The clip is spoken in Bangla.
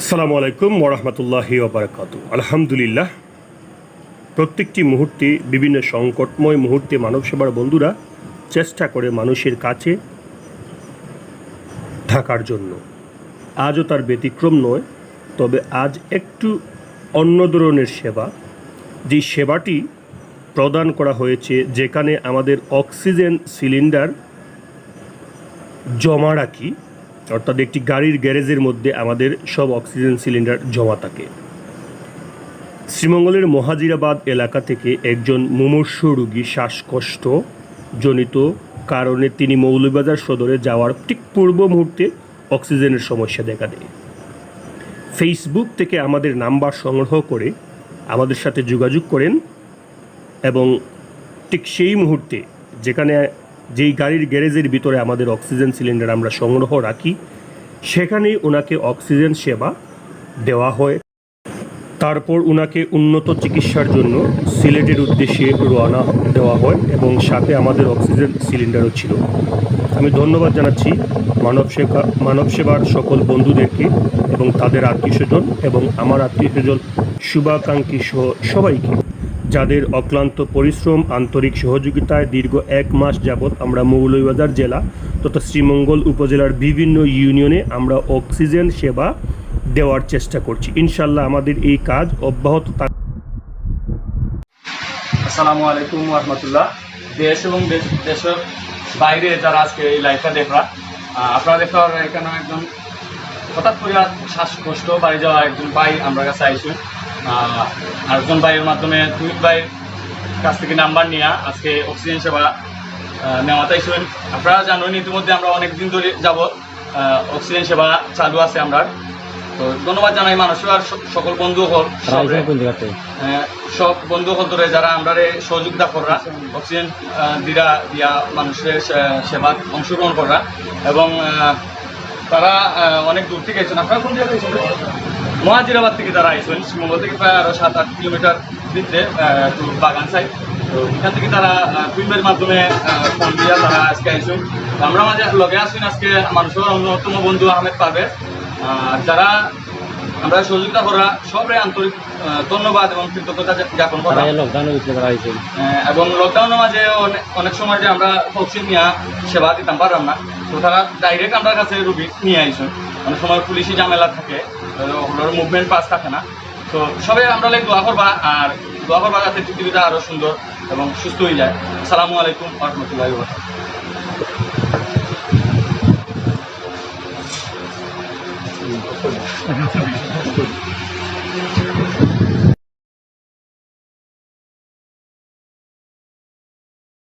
আসসালামু আলাইকুম ওরহমতুল্লাহি ওবরাকাত আলহামদুলিল্লাহ, প্রত্যেকটি মুহূর্তে, বিভিন্ন সংকটময় মুহূর্তে মানব সেবার বন্ধুরা চেষ্টা করে মানুষের কাছে থাকার জন্য। আজও তার ব্যতিক্রম নয়, তবে আজ একটু অন্য ধরনের সেবা। যে সেবাটি প্রদান করা হয়েছে, যেখানে আমাদের অক্সিজেন সিলিন্ডার জমা রাখি অর্থাৎ একটি গাড়ির গ্যারেজের মধ্যে আমাদের সব অক্সিজেন সিলিন্ডার জমা থাকে। শ্রীমঙ্গলের মহাজিরাবাদ এলাকা থেকে একজন মুমূর্ষ রোগী শ্বাসকষ্ট জনিত কারণে তিনি মৌলভীবাজার সদরে যাওয়ার ঠিক পূর্ব মুহূর্তে অক্সিজেনের সমস্যা দেখা দেয়। ফেসবুক থেকে আমাদের নাম্বার সংগ্রহ করে আমাদের সাথে যোগাযোগ করেন এবং ঠিক সেই মুহূর্তে যেখানে যেই গাড়ির গ্যারেজের ভিতরে আমাদের অক্সিজেন সিলিন্ডার আমরা সংগ্রহ রাখি, সেখানেই ওনাকে অক্সিজেন সেবা দেওয়া হয়। তারপর ওনাকে উন্নত চিকিৎসার জন্য সিলেটের উদ্দেশ্যে রওনা দেওয়া হয় এবং সাথে আমাদের অক্সিজেন সিলিন্ডারও ছিল। আমি ধন্যবাদ জানাচ্ছি মানব সেবা, মানব সেবার সকল বন্ধুদেরকে এবং তাদের আত্মীয় স্বজন এবং আমার আত্মীয় স্বজন, শুভাকাঙ্ক্ষী সহ সবাইকে। যাদের অক্লান্ত পরিশ্রম, আন্তরিক সহযোগিতায় দীর্ঘ এক মাস যাবৎ আমরা মৌলভীবাজার জেলা তথা শ্রীমঙ্গল উপজেলার বিভিন্ন ইউনিয়নে আমরা অক্সিজেন সেবা দেওয়ার চেষ্টা করছি। ইনশাল্লাহ আমাদের এই কাজ অব্যাহত থাক। আসসালামু আলাইকুম রহমতুল্লাহ দেশ এবং দেশের বাইরে যারা আজকে এই লাইভটা দেখরা আপনারা দেখার এখানে একজন হঠাৎ করে শ্বাসকষ্ট, বাড়ি যাওয়া একজন ভাই আমরা কাছে আইসুন আরেকজন ভাইয়ের মাধ্যমে দুই ভাইয়ের কাছ থেকে নাম্বার নিয়ে আজকে অক্সিজেন সেবা নেওয়াতে আইসুন। আপনারা জানেন ইতিমধ্যে আমরা অনেকদিন ধরে যাবৎ আহ, অক্সিজেন সেবা চালু আছে আমরা তো ধন্যবাদ জানাই মানুষের আর সকল বন্ধু হল সব বন্ধু হতরে যারা আমরা সহযোগিতা করা অক্সিজেন দিরা দিয়া মানুষের সেবা অংশগ্রহণ করা এবং তারা অনেক দূর থেকে এসেছেন। আপনারা কোন জায়গায় এসেছেন? মহাজিরাবাদ থেকে তারা আইসেন শিবমঙ্গল থেকে প্রায় আরও সাত, আট কিলোমিটার দিচ্ছে বাগান সাইড তো এখান থেকে তারা ফিল্মের মাধ্যমে ফোন দিয়ে তারা আজকে আইসুন আমরা মাঝে লগে আসুন আজকে। মানুষের অন্যতম বন্ধু আহমেদ পাবে যারা আমরা সহযোগিতা করা সবাই আন্তরিক ধন্যবাদ এবং কৃতজ্ঞতা জ্ঞাপন করা। আহ, এবং লকডাউনের মাঝে অনেক সময় যে আমরা ভ্যাকসিন নিয়ে সেবা দিতাম পারলাম না। তো তারা ডাইরেক্ট আমার কাছে রুগী নিয়ে আইসুন অনেক সময় পুলিশি ঝামেলা থাকে ওগুলোর মুভমেন্ট পাস থাকে না। তো সবাই আমরা লাইক দোয়া করবা আর দোয়া করবা যাতে পৃথিবীটা আরও সুন্দর এবং সুস্থ হয়ে যায়। আসসালামু আলাইকুম রহমতুল্লাহ